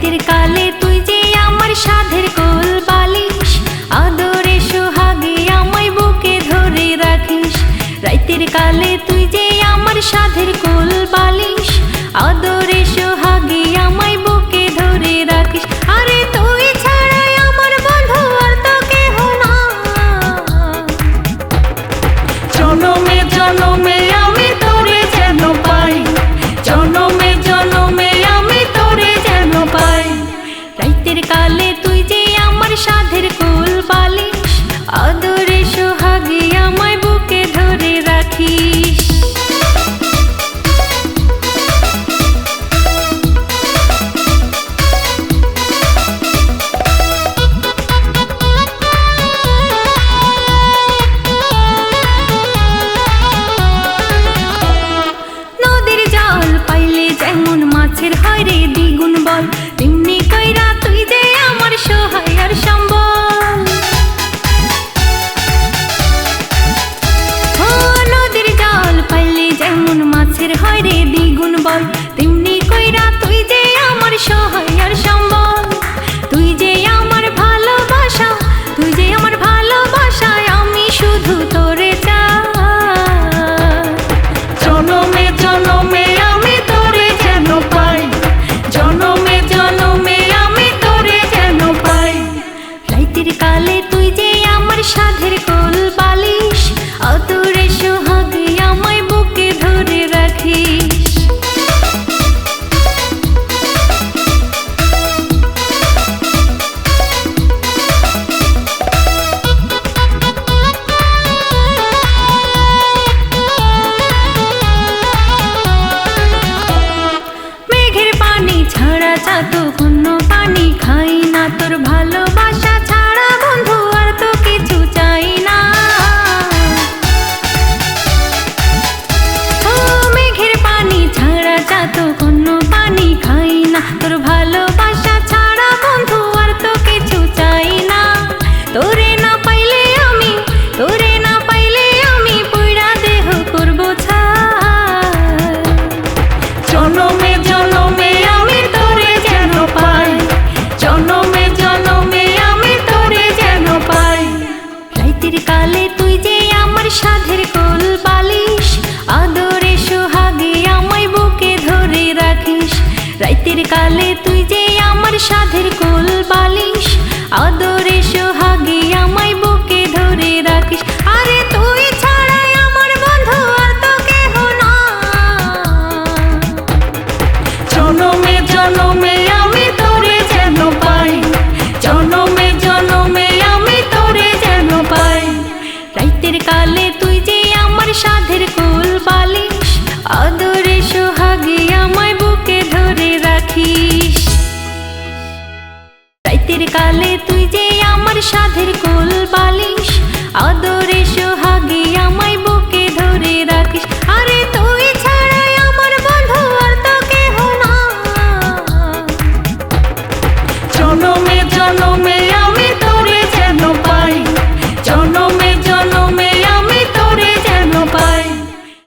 तिर काले तु জাদু ঘন পানি রাতের কালে তুই যে আমার সাধের কোল বালিশ, আদরে সোহাগে আমায় বুকে ধরে রাখিস। রাতের কালে তুই যে আমার সাধের কোল বালিশ, আদরে ধরে রাখিস। আরে তুই জনমে জনমে সাধের